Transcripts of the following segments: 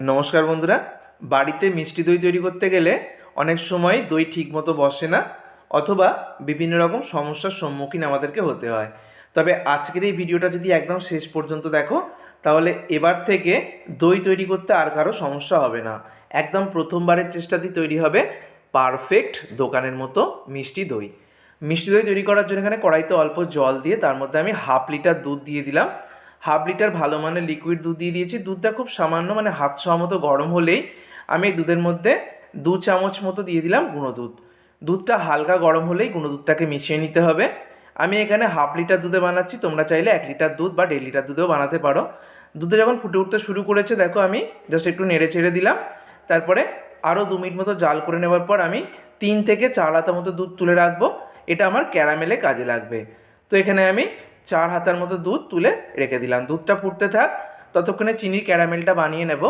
নমস্কার বন্ধুরা। বাড়িতে মিষ্টি দই তৈরি করতে গেলে অনেক সময় দই ঠিকমতো বসে না, অথবা বিভিন্ন রকম সমস্যার সম্মুখীন আমাদেরকে হতে হয়। তবে আজকের এই ভিডিওটা যদি একদম শেষ পর্যন্ত দেখো, তাহলে এবার থেকে দই তৈরি করতে আর কারও সমস্যা হবে না। একদম প্রথমবারের চেষ্টাতেই তৈরি হবে পারফেক্ট দোকানের মতো মিষ্টি দই। মিষ্টি দই তৈরি করার জন্য এখানে কড়াইতে অল্প জল দিয়ে তার মধ্যে আমি হাফ লিটার দুধ দিয়ে দিলাম। হাফ লিটার ভালো মানের লিকুইড দুধ দিয়ে দিয়েছি। দুধটা খুব সামান্য মানে হাত ছোঁয়া মতো গরম হলেই আমি এই দুধের মধ্যে দু চামচ মতো দিয়ে দিলাম গুঁড়ো দুধ। দুধটা হালকা গরম হলেই গুঁড়ো দুধটাকে মিশিয়ে নিতে হবে। আমি এখানে হাফ লিটার দুধে বানাচ্ছি, তোমরা চাইলে এক লিটার দুধ বা দেড় লিটার দুধেও বানাতে পারো। দুধে যখন ফুটে উঠতে শুরু করেছে, দেখো আমি জাস্ট একটু নেড়ে ছেড়ে দিলাম। তারপরে আরও দু মিনিট মতো জাল করে নেওয়ার পর আমি তিন থেকে চার হাতা মতো দুধ তুলে রাখব। এটা আমার ক্যারামেলে কাজে লাগবে। তো এখানে আমি চার হাতার মতো দুধ তুলে রেখে দিলাম। দুধটা ফুটতে থাক, ততক্ষণে চিনির ক্যারামেলটা বানিয়ে নেব।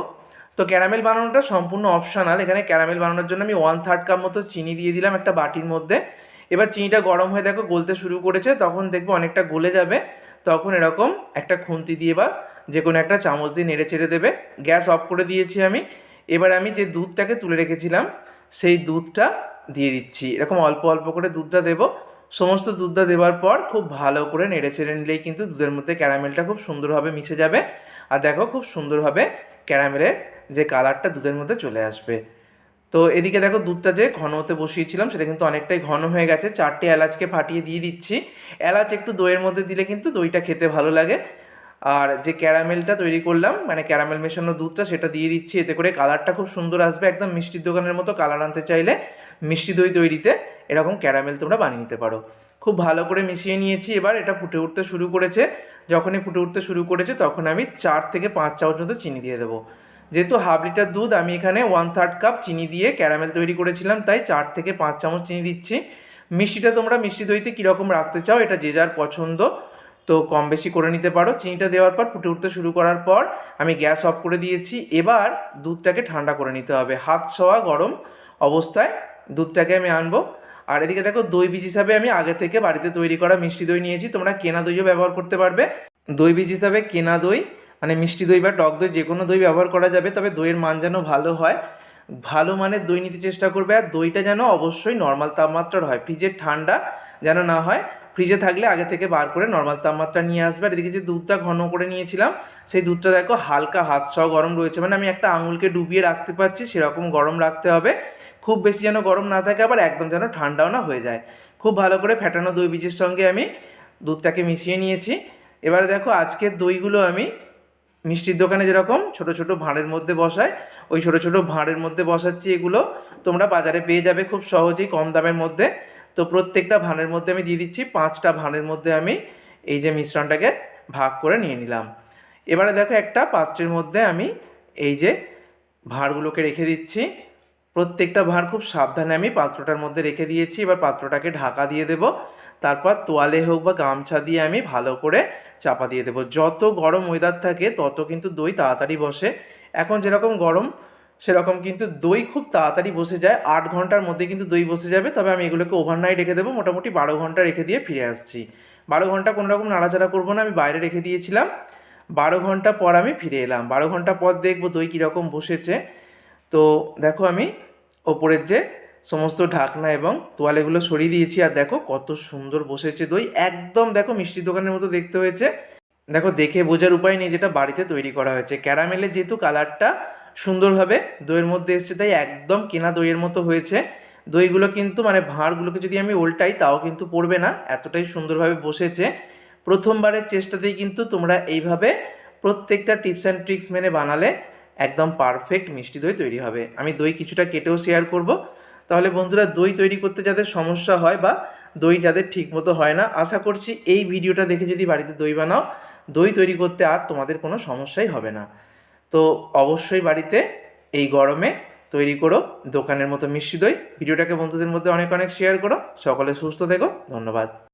তো ক্যারামেল বানানোটা সম্পূর্ণ অপশনাল এখানে ক্যারামেল বানানোর জন্য আমি ওয়ান থার্ড কাপ মতো চিনি দিয়ে দিলাম একটা বাটির মধ্যে। এবার চিনিটা গরম হয়ে দেখো গলতে শুরু করেছে, তখন দেখব অনেকটা গলে যাবে। তখন এরকম একটা খুন্তি দিয়ে বা যে কোনো একটা চামচ দিয়ে নেড়ে ছেড়ে দেবে। গ্যাস অফ করে দিয়েছি আমি। এবার আমি যে দুধটাকে তুলে রেখেছিলাম, সেই দুধটা দিয়ে দিচ্ছি। এরকম অল্প অল্প করে দুধটা দেবো। সমস্ত দুধটা দেওয়ার পর খুব ভালো করে নেড়ে চেড়ে নিলেই কিন্তু দুধের মধ্যে ক্যারামেলটা খুব সুন্দরভাবে মিশে যাবে। আর দেখো খুব সুন্দরভাবে ক্যারামেলের যে কালারটা দুধের মধ্যে চলে আসবে। তো এদিকে দেখো দুধটা যে ঘন হতে বসিয়েছিলাম, সেটা কিন্তু অনেকটাই ঘন হয়ে গেছে। চারটে এলাচকে ফাটিয়ে দিয়ে দিচ্ছি। এলাচ একটু দইয়ের মধ্যে দিলে কিন্তু দইটা খেতে ভালো লাগে। আর যে ক্যারামেলটা তৈরি করলাম মানে ক্যারামেল মেশানো দুধটা, সেটা দিয়ে দিচ্ছি। এতে করে কালারটা খুব সুন্দর আসবে, একদম মিষ্টির দোকানের মতো কালার আনতে চাইলে মিষ্টি দই তৈরিতে এরকম ক্যারামেল তোমরা বানিয়ে নিতে পারো। খুব ভালো করে মিশিয়ে নিয়েছি এবার, এটা ফুটে উঠতে শুরু করেছে। যখনই ফুটে উঠতে শুরু করেছে, তখন আমি চার থেকে পাঁচ চামচ মতো চিনি দিয়ে দেবো। যেহেতু হাফ লিটার দুধ, আমি এখানে ওয়ান থার্ড কাপ চিনি দিয়ে ক্যারামেল তৈরি করেছিলাম, তাই চার থেকে পাঁচ চামচ চিনি দিচ্ছি। মিষ্টিটা তোমরা মিষ্টি দইতে কীরকম রাখতে চাও, এটা যে যার পছন্দ। তো কম বেশি করে নিতে পারো। চিনিটা দেওয়ার পর, ফুটে উঠতে শুরু করার পর আমি গ্যাস অফ করে দিয়েছি। এবার দুধটাকে ঠান্ডা করে নিতে হবে। হাত ছোঁয়া গরম অবস্থায় দুধটাকে আমি আনব। আর এদিকে দেখো, দই বীজ হিসাবে আমি আগে থেকে বাড়িতে তৈরি করা মিষ্টি দই নিয়েছি। তোমরা কেনা দইও ব্যবহার করতে পারবে। দই বীজ হিসাবে কেনা দই মানে মিষ্টি দই বা টক দই যে কোনো দই ব্যবহার করা যাবে, তবে দইয়ের মান যেন ভালো হয়। ভালো মানের দই নিতে চেষ্টা করবে। আর দইটা যেন অবশ্যই নর্মাল তাপমাত্রার হয়। ফ্রিজের ঠান্ডা যেন না হয়। ফ্রিজে থাকলে আগে থেকে বার করে নর্মাল তাপমাত্রা নিয়ে আসবে। আর এদিকে যে দুধটা ঘন করে নিয়েছিলাম, সেই দুধটা দেখো হালকা হাত সহ গরম রয়েছে। মানে আমি একটা আঙুলকে ডুবিয়ে রাখতে পারছি, সেরকম গরম রাখতে হবে। খুব বেশি যেন গরম না থাকে, আবার একদম যেন ঠান্ডাও না হয়ে যায়। খুব ভালো করে ফ্যাটানো দই বীজের সঙ্গে আমি দুধটাকে মিশিয়ে নিয়েছি। এবারে দেখো আজকের দইগুলো আমি মিষ্টির দোকানে যেরকম ছোট ছোট ভাঁড়ের মধ্যে বসায় ওই ছোট ছোট ভাঁড়ের মধ্যে বসাচ্ছি এগুলো। তোমরা বাজারে পেয়ে যাবে খুব সহজেই কম দামের মধ্যে। তো প্রত্যেকটা ভানের মধ্যে আমি দিয়ে দিচ্ছি, পাঁচটা ভানের মধ্যে আমি এই যে মিশ্রণটাকে ভাগ করে নিয়ে নিলাম। এবারে দেখো একটা পাত্রের মধ্যে আমি এই যে ভাঁড়গুলোকে রেখে দিচ্ছি। প্রত্যেকটা ভাঁড় খুব সাবধানে আমি পাত্রটার মধ্যে রেখে দিয়েছি। এবার পাত্রটাকে ঢাকা দিয়ে দেব। তারপর তোয়ালে হোক বা গামছা দিয়ে আমি ভালো করে চাপা দিয়ে দেবো। যত গরম ওয়েদার থাকে, তত কিন্তু দই তাড়াতাড়ি বসে। এখন যেরকম গরম সেরকম কিন্তু দই খুব তাড়াতাড়ি বসে যায়। আট ঘণ্টার মধ্যে কিন্তু দই বসে যাবে। তবে আমি এগুলোকে ওভারনাইট রেখে দেবো। মোটামুটি বারো ঘণ্টা রেখে দিয়ে ফিরে আসছি। বারো ঘণ্টা কোনো রকম নাড়াচাড়া করব না। আমি বাইরে রেখে দিয়েছিলাম। বারো ঘণ্টা পর আমি ফিরে এলাম। বারো ঘণ্টা পর দেখব দই কীরকম বসেছে। তো দেখো আমি ওপরের যে সমস্ত ঢাকনা এবং তোয়ালেগুলো সরিয়ে দিয়েছি। আর দেখো কত সুন্দর বসেছে দই। একদম দেখো মিষ্টি দোকানের মতো দেখতে হয়েছে। দেখো দেখে বোঝার উপায় নেই যেটা বাড়িতে তৈরি করা হয়েছে। ক্যারামেলের যেহেতু কালারটা সুন্দরভাবে দইয়ের মধ্যে এসছে। তাই একদম কেনা দইয়ের মতো হয়েছে। দইগুলো কিন্তু মানে ভাঁড়গুলোকে যদি আমি উল্টাই, তাও কিন্তু পড়বে না। এতটাই সুন্দরভাবে বসেছে। প্রথমবারের চেষ্টাতেই কিন্তু তোমরা এইভাবে প্রত্যেকটা টিপস অ্যান্ড ট্রিক্স মেনে বানালে একদম পারফেক্ট মিষ্টি দই তৈরি হবে। আমি দই কিছুটা কেটেও শেয়ার করব। তাহলে বন্ধুরা, দই তৈরি করতে যাদের সমস্যা হয় বা দই যাদের ঠিকমতো হয় না, আশা করছি এই ভিডিওটা দেখে যদি বাড়িতে দই বানাও, দই তৈরি করতে আর তোমাদের কোনো সমস্যাই হবে না। তো অবশ্যই বাড়িতে এই গরমে তৈরি করো দোকানের মতো মিষ্টি দই। ভিডিওটাকে বন্ধুদের মধ্যে অনেক অনেক শেয়ার করো। সকলে সুস্থ থেকো। ধন্যবাদ।